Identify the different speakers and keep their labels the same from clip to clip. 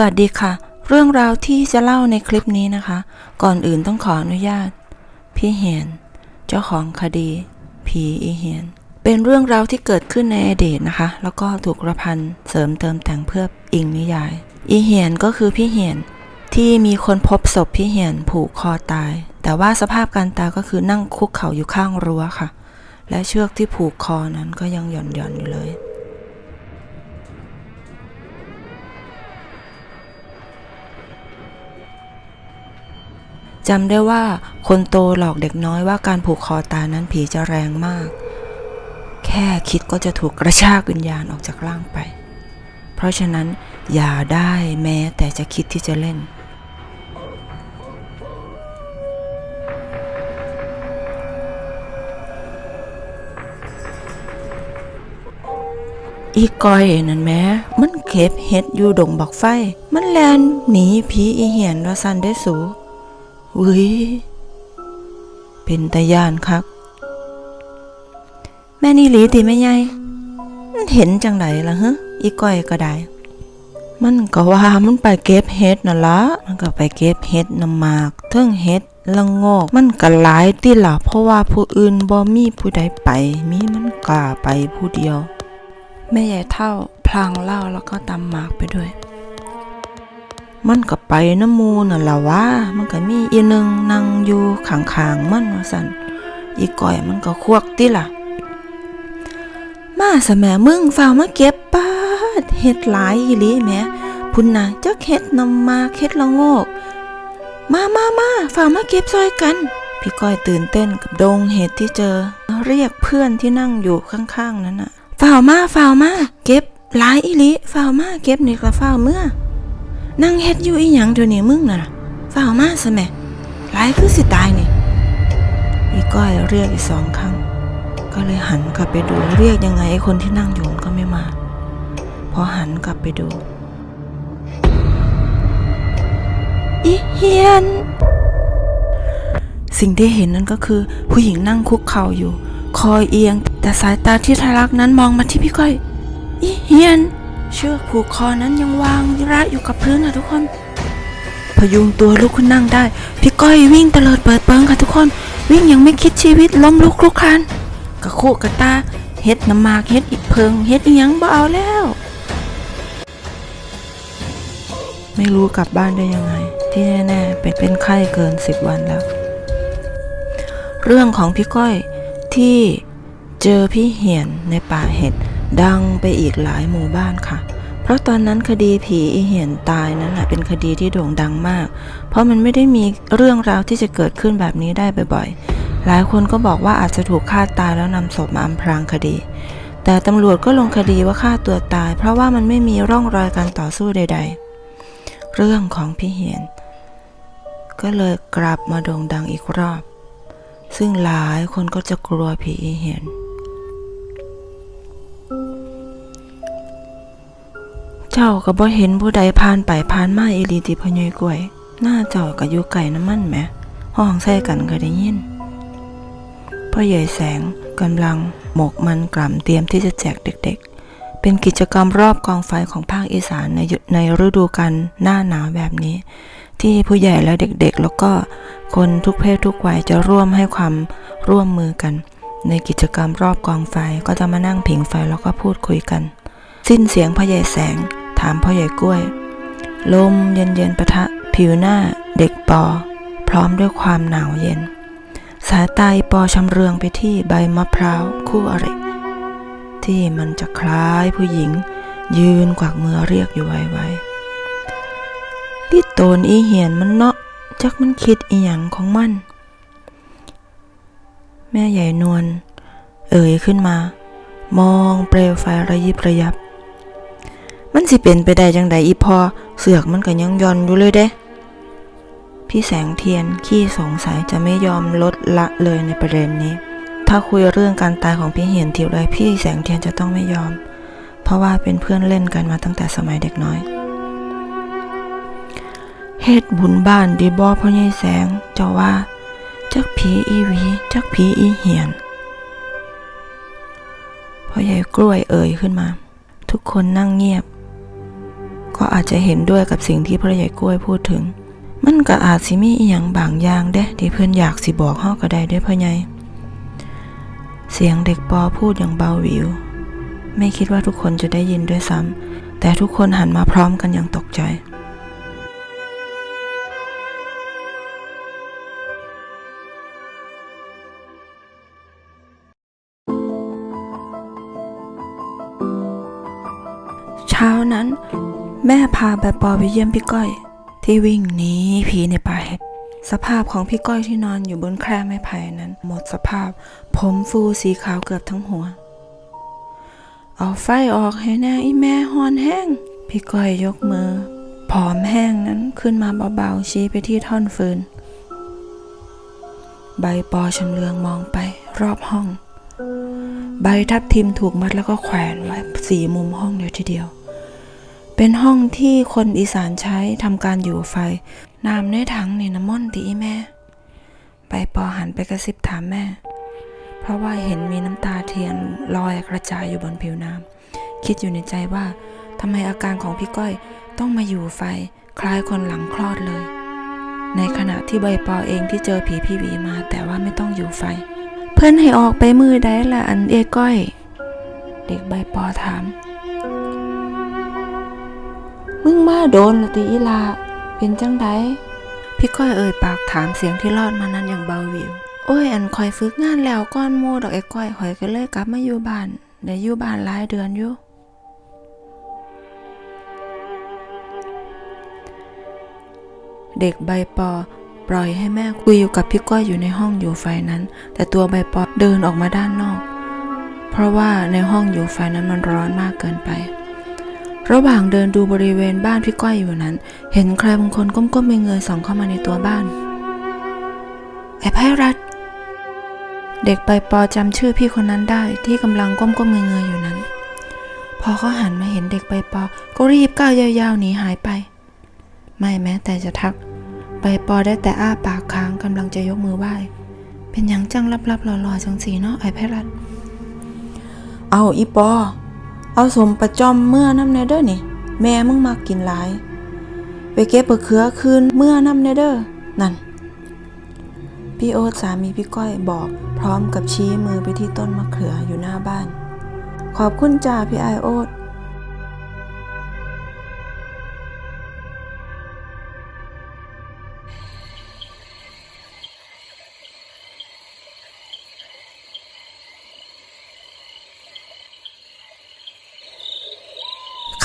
Speaker 1: สวัสดีค่ะ เรื่องราวที่จะเล่าในคลิปนี้นะคะ ก่อนอื่นต้องขออนุญาต พี่เหียนเจ้าของคดี ผีอีเหียน เป็นเรื่องราวที่เกิดขึ้นในอดีตนะคะ แล้วก็ถูกระพันเสริมเติมแต่งเพื่ออิงนิยาย อีเหียนก็คือพี่เหียนที่มีคนพบศพพี่เหียนผูกคอตาย แต่ว่าสภาพการตายก็คือนั่งคุกเข่าอยู่ข้างรั้วค่ะ และเชือกที่ผูกคอนั้นก็ยังหย่อนหย่อนๆอยู่เลย จำได้ว่าคนโตหลอกเด็กน้อยว่าการผูกคอตายนั้นผีจะแรงมาก แค่คิดก็จะถูกกระชากวิญญาณออกจากร่างไป เพราะฉะนั้นอย่าได้แม้แต่จะคิดที่จะเล่น อีกอยนั่นแม้มันเก็บเห็ดอยู่ดงบักไฟ มันแลนหนีผีอีเหียนว่าซันได้สู เว้ย เป็นตาย่านคัก แม่นี่หลีติแม่ใหญ่เห็นจังไดล่ะฮะอีก้อยก็ได้ มันก็ว่ามันไปเก็บเห็ดน่ะละมันก็ไปเก็บเห็ดน้ำหมากเทิงเห็ดละโงอกมันก็หลายติล่ะเพราะว่าผู้อื่นบ่มีผู้ใดไป มีมันกล้าไปผู้เดียว แม่ใหญ่เท่าพลางเล้าแล้วก็ตำหมากไปด้วย มันก็ไปน้ำมูน่ะละวะมันก็มีอีนึงนั่งอยู่ข้างๆมันว่าสันอีก้อยมันก็ควักติล่ะ มาสแหม่มึงฝ้ามาเก็บปาดเฮ็ดหลายอีหลีแหม่พุ่นน่ะจักเฮ็ดนำมาเฮ็ดละโงกมามามาฝ้ามาเก็บซอยกัน พี่ก้อยตื่นเต้นกับดงเห็ดที่เจอ เรียกเพื่อนที่นั่งอยู่ข้างๆนั้นน่ะฝ้ามาฝ้ามาเก็บหลายอีหลีฝ้ามาเก็บนี่ก็ฝ้าเมื่อ นั่งเฮ็ดอยู่อีหยังเดี๋ยวนี้มึงน่ะฝ้ามาซะแม่หลายคือสิตายนี่ อีก้อยเรียกอีกสองครั้ง ก็เลยหันกลับไปดูเรียกยังไงไอ้คนที่นั่งอยู่มันก็ไม่มา พอหันกลับไปดู อีเฮียน สิ่งที่เห็นนั่นก็คือ ผู้หญิงนั่งคุกเข่าอยู่ คอยเอียง แต่สายตาที่ทะลักนั้นมองมาที่พี่ก้อย อีเฮียน เชือกผูกคอนั้นยังวางระอยู่กับพื้นนะทุกคน พยุงตัวลุกขึ้นนั่งได้ พี่ก้อยวิ่งเตลิดเปิดเปิงค่ะทุกคน วิ่งยังไม่คิดชีวิตล้มลุกคลุกคลานกระโคกกระตาเฮ็ดน้ำมากเฮ็ดอีกเพิงเฮ็ดอีหยังบ่เอาแล้ว ไม่รู้กลับบ้านได้ยังไง ที่แน่ๆเป็นเป็นไข้เกินสิบวันแล้ว เรื่องของพี่ก้อยที่เจอพี่เหียนในป่าเห็ด ดังไปอีกหลายหมู่บ้านค่ะ เพราะตอนนั้นคดีผีอีเหียนตายนั้นแหะเป็นคดีที่โด่งดังมาก เพราะมันไม่ได้มีเรื่องราวที่จะเกิดขึ้นแบบนี้ได้บ่อยๆ หลายคนก็บอกว่าอาจจะถูกฆ่าตายแล้วนำศพมาอำพรางคดี แต่ตำรวจก็ลงคดีว่าฆ่าตัวตาย เพราะว่ามันไม่มีร่องรอยการต่อสู้ใด ๆ เรื่องของพี่เหียน ก็เลยกลับมาโด่งดังอีกรอบ ซึ่งหลายคนก็จะกลัวผีอีเหียน เจ้าก็บ่เห็นผู้ใดผ่านไปผ่านมาอีหลีติพะยอยกล้วย หน้าเจ้าก็อยู่ไก่น้ำมันแหมห้องใส่กันก็ได้ยินพ่อใหญ่แสงกำลังหมกมันกล่ำเตรียมที่จะแจกเด็กๆ เป็นกิจกรรมรอบกองไฟของภาคอีสานในยุในฤดูกาลหน้าหนาวแบบนี้ ที่ผู้ใหญ่และเด็กๆ แล้วก็คนทุกเพศทุกวัยจะร่วมให้ความร่วมมือกัน ในกิจกรรมรอบกองไฟก็จะมานั่งผิงไฟแล้วก็พูดคุยกัน สิ้นเสียงพ่อใหญ่แสง ถามพ่อใหญ่กล้วย ลมเย็นๆปะทะ ผิวหน้าเด็กปอ พร้อมด้วยความหนาวเย็น สายตาอีปอชำเรืองไปที่ใบมะพร้าวคู่อริที่มันจะคล้ายผู้หญิง ยืนกวักมือเรียกอยู่ไวๆลิโตนอีเหียนมันเนาะจักมันคิดอีหยังของมัน แม่ใหญ่นวลเอ่ยขึ้นมา มองเปลวไฟระยิบระยับ มันสิเป็นไปได้จังใดอีพอ เสือกมันก็ยังย่อนอยู่เลยเด้ พี่แสงเทียนขี้สงสัยจะไม่ยอมลดละเลยในประเด็นนี้ ถ้าคุยเรื่องการตายของพี่เหียนทีไรพี่แสงเทียนจะต้องไม่ยอม เพราะว่าเป็นเพื่อนเล่นกันมาตั้งแต่สมัยเด็กน้อยเฮ็ดบุญบ้านดีบอพ่อใหญ่แสงเจ้าว่าจักผีอีวีจักผีอีเหียนพ่อใหญ่กล้วยเอ่ยขึ้นมา ทุกคนนั่งเงียบ ก็อาจจะเห็นด้วยกับสิ่งที่พ่อใหญ่กล้วยพูดถึง มันก็อาจสิมีอีหยังบางอย่างเด้ที่เพื่อนอยากสิบอกเฮาก็ได้เด้วยพ่อใหญ่เสียงเด็กปอพูดอย่างเบาหวิว ไม่คิดว่าทุกคนจะได้ยินด้วยซ้ำแต่ทุกคนหันมาพร้อมกันอย่างตกใจเช้านั้น แม่พาใบปอไปเยี่ยมพี่ก้อย ที่วิ่งหนีผีในป่าเห็ดสภาพของพี่ก้อยที่นอนอยู่บนแคร่ไม้ไผ่นั้น หมดสภาพ ผมฟูสีขาวเกือบทั้งหัว เอาไฟออกให้แน่อีแม่ฮอนแห้ง พี่ก้อยยกมือ ผอมแห้งนั้นขึ้นมาเบาๆชี้ไปที่ท่อนฟืน ใบปอชำเลืองมองไปรอบห้อง ใบทับทิมถูกมัดแล้วก็แขวนไว้สี่มุมห้องเดียวทีเดียว เป็นห้องที่คนอีสานใช้ทำการอยู่ไฟ น้ำในถังนี่น้ำมนต์ตีแม่ใบปอหันไปกระซิบถามแม่ เพราะว่าเห็นมีน้ำตาเทียนลอยกระจายอยู่บนผิวน้ำคิดอยู่ในใจว่าทำไมอาการของพี่ก้อยต้องมาอยู่ไฟ คล้ายคนหลังคลอดเลย ในขณะที่ใบปอเองที่เจอผีพี่วีมา แต่ว่าไม่ต้องอยู่ไฟ เพื่อนให้ออกไปมือได้ละอันเอ้ก้อย เด็กใบปอถาม มึงมาโดนละติอีลาเป็นจังไดพี่ก้อยเอ่ยปากถามเสียงที่รอดมานั้นอย่างเบาหวิว โอ้ย อันคอยฝึกงานแล้วก้อนโมดอกไอ้ก้อยคอยก็เลยกลับมาอยู่บ้านได้อยู่บ้านหลายเดือนอยู่เด็กใบปอ ปล่อยให้แม่คุยอยู่กับพี่ก้อยอยู่ในห้องอยู่ไฟนั้น แต่ตัวใบปอเดินออกมาด้านนอก เพราะว่าในห้องอยู่ไฟนั้นมันร้อนมากเกินไป ระหว่างเดินดูบริเวณบ้านพี่ก้อยอยู่นั้น เห็นใครบางคนก้มๆเงยๆส่องเข้ามาในตัวบ้านไอ้ไพรัตเด็กใบปอจำชื่อพี่คนนั้นได้ที่กำลังก้มๆเงยๆอยู่นั้น พอเขาหันมาเห็นเด็กใบปอ ก็รีบก้าวยาวๆหนีหายไป ไม่แม้แต่จะทักใบปอได้แต่อ้าปากค้างกำลังจะยกมือไหว้ เป็นหยังจังลับๆหล่อๆจังสีเนาะไอ้ไพรัตเอาอีปอ เอาสมประจอมเมื่อน้ำเนเดอร์นี่ แม่มึงมากินหลาย ไปเก็บมะเขือคืนเมื่อน้ำเนเดอร์นั่น พี่โอ๊ตสามีพี่ก้อยบอกพร้อมกับชี้มือไปที่ต้นมะเขืออยู่หน้าบ้าน ขอบคุณจ่าพี่ไอโอ๊ต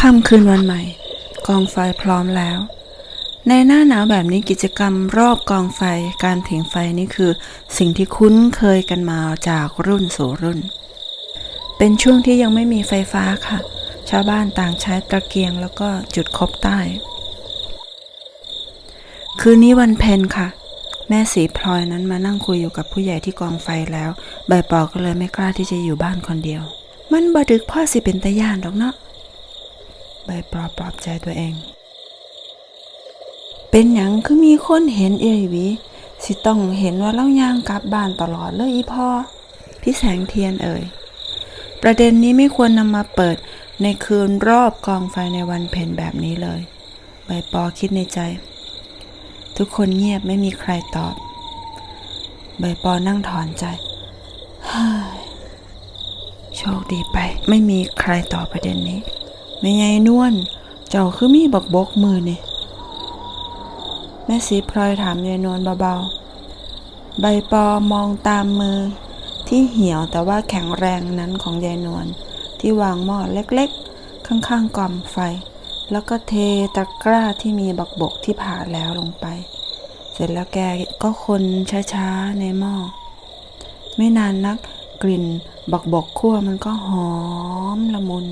Speaker 1: ค่ำคืนวันใหม่ กองไฟพร้อมแล้ว ในหน้าหนาวแบบนี้กิจกรรมรอบกองไฟการผิงไฟนี่คือ สิ่งที่คุ้นเคยกันมาจากรุ่นสู่รุ่น เป็นช่วงที่ยังไม่มีไฟฟ้าค่ะ ชาวบ้านต่างใช้ตะเกียงแล้วก็จุดคบใต้ คืนนี้วันเพ็ญค่ะ แม่สีพลอยนั้นมานั่งคุยอยู่กับผู้ใหญ่ที่กองไฟแล้ว ใบปอก็เลยไม่กล้าที่จะอยู่บ้านคนเดียว มันบ่ดึกพ่อสิเป็นตาย่านดอกเนาะ ใบปลอบปลอบใจตัวเอง เป็นหยังคือมีคนเห็นเอวี สิต้องเห็นว่าเล่าย่างกลับบ้านตลอดเลยอีพ่อ พี่แสงเทียนเอ่ย ประเด็นนี้ไม่ควรนำมาเปิดในคืนรอบกองไฟในวันเพ็ญแบบนี้เลย ใบปอคิดในใจ ทุกคนเงียบไม่มีใครตอบ ใบปอนั่งถอนใจโชคดีไป ไม่มีใครตอบประเด็นนี้ ไม่ไงนวลเจ้าคือมีบักบกมือนี่แม่สีพลอยถามยายนวลเบาๆ ใบปอมองตามมือ ที่เหี่ยวแต่ว่าแข็งแรงนั้นของยายนวลที่วางหม้อเล็กๆ ข้างๆกล่อมไฟ แล้วก็เทตะกร้าที่มีบักบกที่ผ่าแล้วลงไป เสร็จแล้วแกก็คนช้าๆในหม้อไม่นานนักกลิ่นบักบกคั่วมันก็หอมละมุน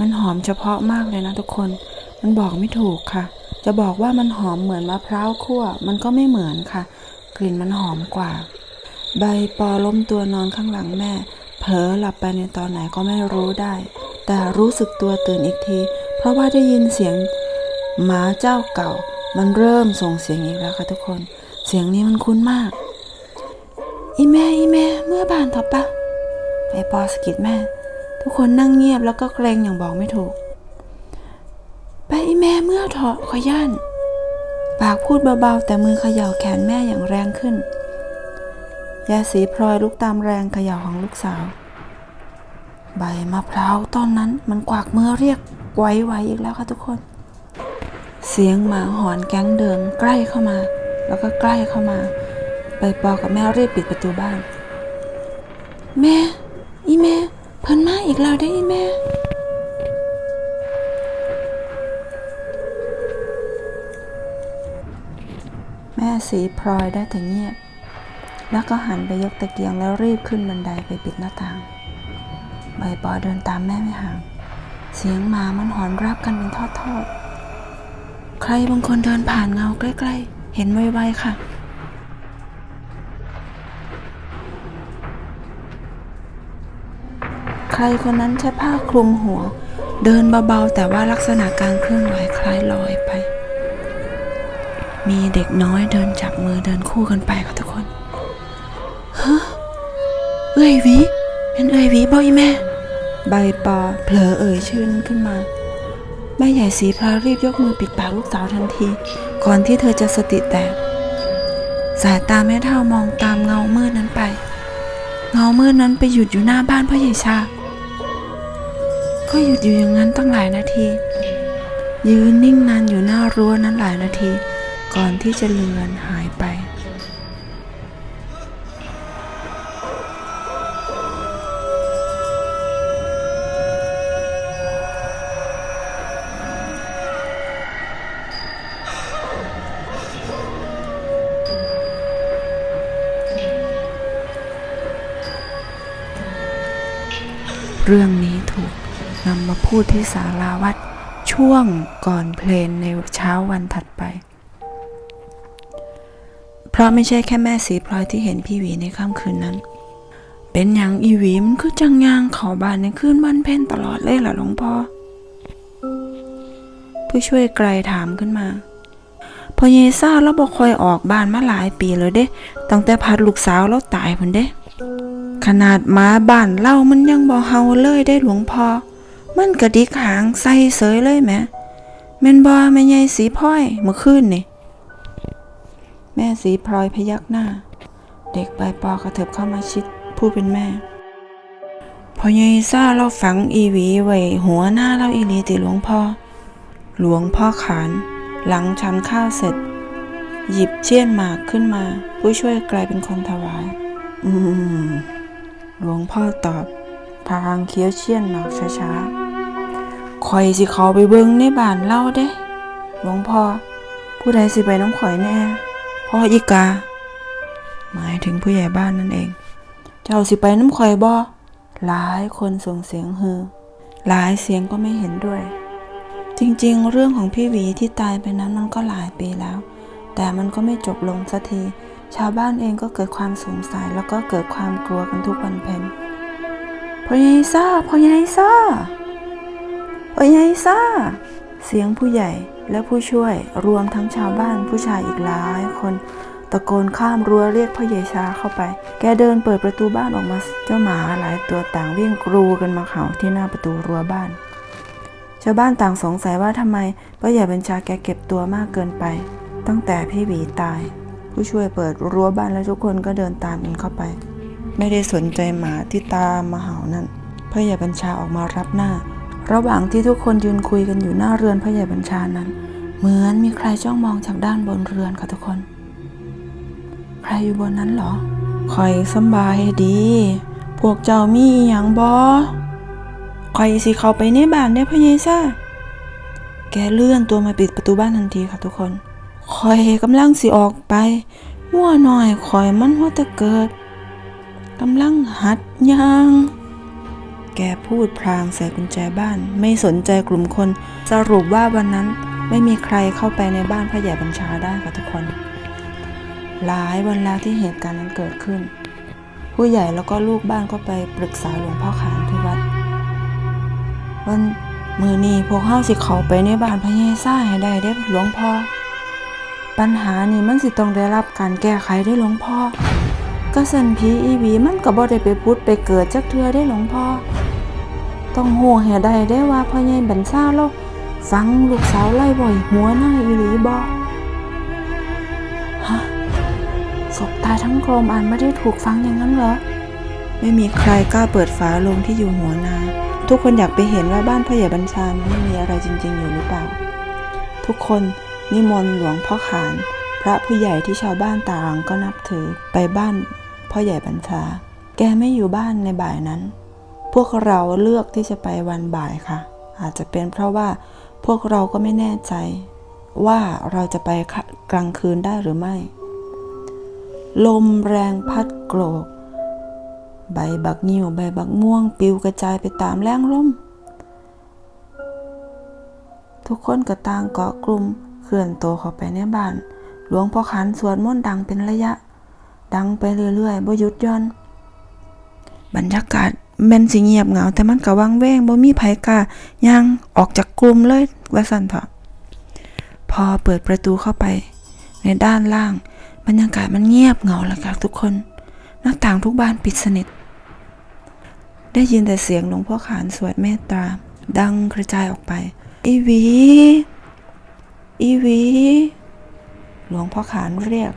Speaker 1: มันหอมเฉพาะมากเลยนะทุกคน มันบอกไม่ถูกค่ะ จะบอกว่ามันหอมเหมือนมะพร้าวคั่ว มันก็ไม่เหมือนค่ะ กลิ่นมันหอมกว่า ใบปอล้มตัวนอนข้างหลังแม่ เผลอหลับไปในตอนไหนก็ไม่รู้ได้ แต่รู้สึกตัวตื่นอีกที เพราะว่าได้ยินเสียงหมาเจ้าเก่า มันเริ่มส่งเสียงอีกแล้วค่ะทุกคน เสียงนี้มันคุ้นมาก อีแม่อีแม่เมื่อบานเถอะปะใบปอสกิดแม่ ทุกคนนั่งเงียบแล้วก็เกรงอย่างบอกไม่ถูก ไปไอแม่เมื่อเถาะขอย่าน ปากพูดเบาๆ แต่มือเขย่าแขนแม่อย่างแรงขึ้นยาสีพลอยลุกตามแรงเขย่าของลูกสาว ใบมะพร้าวต้นนั้นมันกวักมือเรียกไว้ไวๆอีกแล้วค่ะทุกคน เสียงหมาหอนแก๊งเดินใกล้เข้ามา แล้วก็ใกล้เข้ามาใบปอกับแม่รีบปิดประตูบ้าน แม่ อีแม่ เพิ่นมาอีกแล้วได้ออีแม่แม่สีพลอยได้แต่เงียบ แล้วก็หันไปยกตะเกียงแล้วรีบขึ้นบันไดไปปิดหน้าต่างใบปอเดินตามแม่ไม่ห่าง เสียงหมามันหอนรับกันเป็นทอดๆ ใครบางคนเดินผ่านเงาใกล้ ๆ เห็นไวๆค่ะ รคนนั้นใช้ผ้าคลุมหัว เดินเบาๆแต่ว่าลักษณะการเคลื่อนไหวคล้ายลอยไป มีเด็กน้อยเดินจับมือเดินคู่กันไปค่ะทุกคนฮะเอ้ยวีเป็นเอ้ยวีบ่อีแม่ ใบปอเผลอเอ่ยชื่อนั้นขึ้นมาแม่ใหญ่สีพลารีบยกมือปิดปากลูกสาวทันที ก่อนที่เธอจะสติแตกสายตาแม่เท่ามองตามเงามืดนั้นไป เงามืดนั้นไปหยุดอยู่หน้าบ้านพ่อใหญ่ชา ก็หยุดอยู่อย่างนั้นตั้งหลายนาที ยืนนิ่งนานอยู่หน้ารั้วนั้นหลายนาที ก่อนที่จะเลือนหายไป เรื่องนี้ พูดที่ศาลาวัดช่วงก่อนเพลนในเช้าวันถัดไป เพราะไม่ใช่แค่แม่สีพลอยที่เห็นพี่หวีในค่ำคืนนั้น เป็นอย่างอีหวีมันคือจังยางเขาบานในคืนวันเพ็ญตลอดเลยเหรอหลวงพ่อ ผู้ช่วยไกลถามขึ้นมาพอเยซ่าแล้วบอกคอยออกบ้านมาหลายปีเลยเด้ตั้งแต่พัดลูกสาวแล้วตายพุ่นเด้ ขนาดหมาบ้านเล่ามันยังบ่เฮาเลยได้หลวงพ่อ มันกระดิกหางใส่เสยเลยแหมแม่นบ่แม่ใหญ่สีพ้อยเมื่อคืนนี่ แม่สีพลอยพยักหน้า เด็กใบปอกระเถิบเข้ามาชิดผู้เป็นแม่พอใหญ่ซ่าเราฝังอีหวีไว้หัวหน้าเราอีลีติหลวงพ่อ หลวงพ่อขาน หลังชันข้าวเสร็จ หยิบเชี่ยนหมากขึ้นมา ผู้ช่วยกลายเป็นคนถวาย อืมหลวงพ่อตอบทางเคี้ยวเชี่ยนหมากช้าๆ ข่อยสิเขาไปเบิ่งในบ้านเล่าเด้ หลวงพ่อ ผู้ใดสิไปน้ำข่อยแน่ พ่ออีกา หมายถึงผู้ใหญ่บ้านนั่นเอง เจ้าสิไปน้ำข่อยบ่หลายคนส่งเสียงฮือ หลายเสียงก็ไม่เห็นด้วย จริงๆ เรื่องของพี่หวีที่ตายไปนั้นมันก็หลายปีแล้ว แต่มันก็ไม่จบลงสักที ชาวบ้านเองก็เกิดความสงสัยแล้วก็เกิดความกลัวกันทุกวันเพ็ญพ่อใหญ่ซ่าพ่อใหญ่ซ่า พ่อใหญ่ซ่า เสียงผู้ใหญ่และผู้ช่วยรวมทั้งชาวบ้านผู้ชายอีกหลายคนตะโกนข้ามรั้วเรียกพ่อใหญ่ชาเข้าไป แกเดินเปิดประตูบ้านออกมา เจ้าหมาหลายตัวต่างวิ่งกรูกันมาเห่าที่หน้าประตูรั้วบ้าน ชาวบ้านต่างสงสัยว่าทำไมพ่อใหญ่บัญชาแกเก็บตัวมากเกินไป ตั้งแต่พี่หวีตาย ผู้ช่วยเปิดรั้วบ้านและทุกคนก็เดินตามกันเข้าไป ไม่ได้สนใจหมาที่ตามมาเห่านั่นพ่อใหญ่บัญชาออกมารับหน้า ระหว่างที่ทุกคนยืนคุยกันอยู่หน้าเรือนพ่อใหญ่บัญชานั้น เหมือนมีใครจ้องมองจากด้านบนเรือนค่ะทุกคน ใครอยู่บนนั้นเหรอคอยสบายดี พวกเจ้ามีอย่างบอคอยสิเข้าไปในบ้านได้พ่อใหญ่ซ่าแกเลื่อนตัวมาปิดประตูบ้านทันทีค่ะทุกคนคอยกำลังสิออกไปมั่วหน่อยคอยมันหัวแตะเกิดกำลังหัดยาง แกพูดพลางใส่กุญแจบ้าน ไม่สนใจกลุ่มคน สรุปว่าวันนั้นไม่มีใครเข้าไปในบ้านพ่อใหญ่บัญชาได้ค่ะทุกคน หลายวันแล้วที่เหตุการณ์นั้นเกิดขึ้น ผู้ใหญ่แล้วก็ลูกบ้านก็ไปปรึกษาหลวงพ่อขานที่วัด วันมือนี้พวกเฮาสิเขาไปในบ้านพระเยซ่าให้ได้เด้หลวงพ่อปัญหานี่มันสิต้องได้รับการแก้ไขได้หลวงพ่อกระสันผีอีวีมันก็บ่ได้ไปพุดไปเกิดจักเทื่อได้หลวงพ่อ ต้องโหให้ได้ได้ว่าพ่อใหญ่บัญชาเราฟังลูกสาวไล่บ่อยหัวหน้าอีหลีบอฮะศพตายทั้งกรมอ่านไม่ได้ถูกฟังอย่างนั้นเหรอ ไม่มีใครกล้าเปิดฝาลงที่อยู่หัวนา ทุกคนอยากไปเห็นว่าบ้านพ่อใหญ่บัญชาไม่มีอะไรจริง ๆ อยู่หรือเปล่า ทุกคนนิมนต์หลวงพ่อขาน พระผู้ใหญ่ที่ชาวบ้านต่างก็นับถือไปบ้านพ่อใหญ่บัญชา แกไม่อยู่บ้านในบ่ายนั้น พวกเราเลือกที่จะไปวันบ่ายค่ะ อาจจะเป็นเพราะว่าพวกเราก็ไม่แน่ใจว่าเราจะไปกลางคืนได้หรือไม่ ลมแรงพัดโกรก ใบบักงิวใบบักม่วงปิวกระจายไปตามแรงลม ทุกคนก็ต่างเกาะกลุ่มเคลื่อนตัวเข้าไปในบ้าน หลวงพ่อขันสวดมนต์ดังเป็นระยะ ดังไปเรื่อยๆบ่หยุดย่อน บรรยากาศ แม่นสิเงียบเหงา แต่มันก็วังเวงบ่มีไผกล้าย่างออกจากกลุ่มเลยว่าสั่นเถอะพอเปิดประตูเข้าไป ในด้านล่าง บรรยากาศมันเงียบเหงาแล้วค่ะทุกคน หน้าต่างทุกบานปิดสนิท ได้ยินแต่เสียงหลวงพ่อขานสวดเมตตา ดังกระจายออกไป อีวี อีวี หลวงพ่อขานเรียก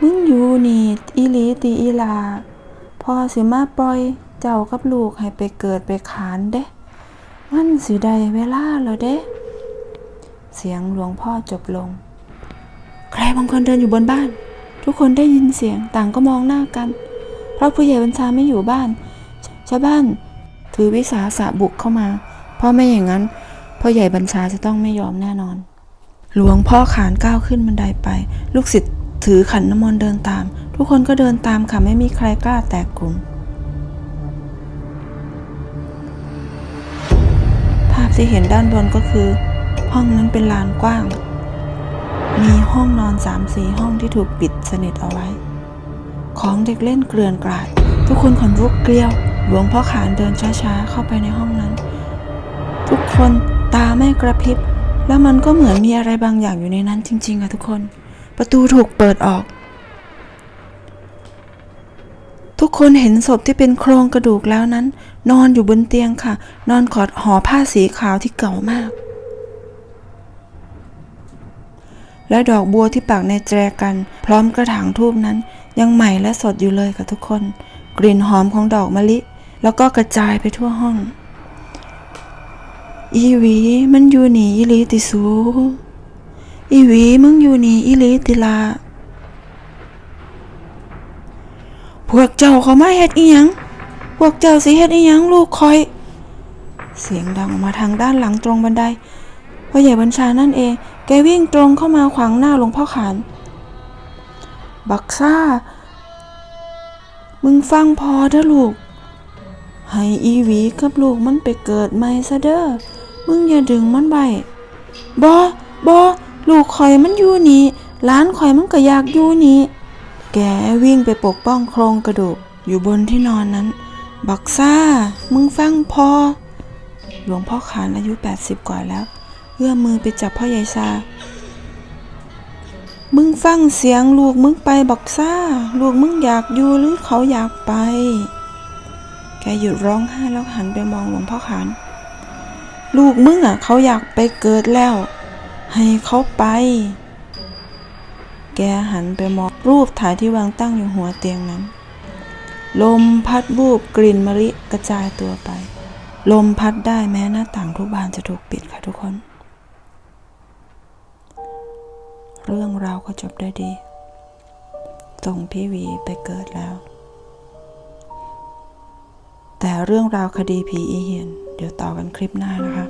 Speaker 1: มึงอยู่นี่อีลีตีอีลา พ่อสิมาปล่อย เจ้ากับลูกให้ไปเกิดไปขานเด้ มันสิได้เวลาแล้วเด้ เสียงหลวงพ่อจบลง ใครบางคนเดินอยู่บนบ้าน ทุกคนได้ยินเสียงต่างก็มองหน้ากัน เพราะผู้ใหญ่บัญชาไม่อยู่บ้านชาวบ้านถือวิสาสะบุกเข้ามา เพราะไม่อย่างนั้นพ่อใหญ่บัญชาจะต้องไม่ยอมแน่นอน หลวงพ่อขานก้าวขึ้นบันไดไป ลูกศิษย์ถือขันน้ำมนต์เดินตาม ทุกคนก็เดินตามค่ะไม่มีใครกล้าแตกกลุ่ม ภาพที่เห็นด้านบนก็คือ ห้องนั้นเป็นลานกว้าง มีห้องนอนสามสี่ห้องที่ถูกปิดสนิทเอาไว้ ของเด็กเล่นเกลื่อนกลาด ทุกคนขนลุกเกลียว หลวงพ่อขานเดินช้าๆ เข้าไปในห้องนั้น ทุกคนตาไม่กระพริบแล้วมันก็เหมือนมีอะไรบางอย่างอยู่ในนั้นจริงๆอะทุกคน ประตูถูกเปิดออก ทุ กคนเห็นศพที่เป็นโครงกระดูกแล้วนั้น นอนอยู่บนเตียงค่ะ นอนกอดห่อผ้าสีขาวที่เก่ามาก และดอกบัวที่ปักในแจกัน พร้อมกระถางทูบนั้น ยังใหม่และสดอยู่เลยค่ะทุกคน กลิ่นหอมของดอกมะลิ แล้วก็กระจายไปทั่วห้อง อีหวีมันอยู่หนีอีลีติสู อีหวีมึงอยู่หนีอีลีติลา พวกเจ้าเขามาเฮ็ดอีหยัง พวกเจ้าสิเฮ็ดอีหยังลูกคอย เสียงดังออกมาทางด้านหลังตรงบันไดพ่อใหญ่บัญชานั่นเอง แกวิ่งตรงเข้ามาขวางหน้าหลวงพ่อขาน บักซ่า มึงฟังพอเด้อลูก ให้อีหวีกับลูกมันไปเกิดใหม่ซะเด้อ มึงอย่าดึงมันไว้บอบอลูกข่อยมันอยู่นี่ล้านข่อยมันก็อยากอยู่นี่ แกวิ่งไปปกป้องโครงกระดูกอยู่บนที่นอนนั้น บักซ่า มึงฟังพอ หลวงพ่อขานอายุ 80 กว่าแล้ว เอื้อมมือไปจับพ่อใหญ่ซา มึงฟังเสียงลูกมึงไปบักซ่า ลูกมึงอยากอยู่หรือเขาอยากไป แกหยุดร้องไห้แล้วหันไปมองหลวงพ่อขาน ลูกมึงอะ เขาอยากไปเกิดแล้ว ให้เขาไป แกหันไปมอง รูปถ่ายที่วางตั้งอยู่หัวเตียงนั้น ลมพัดบูบกลิ่นมะลิกระจายตัวไป ลมพัดได้แม้หน้าต่างทุกบานจะถูกปิดค่ะทุกคน เรื่องราวก็จบได้ดี ส่งพี่วีไปเกิดแล้ว แต่เรื่องราวคดีผีอีเหียน เดี๋ยวต่อกันคลิปหน้านะคะ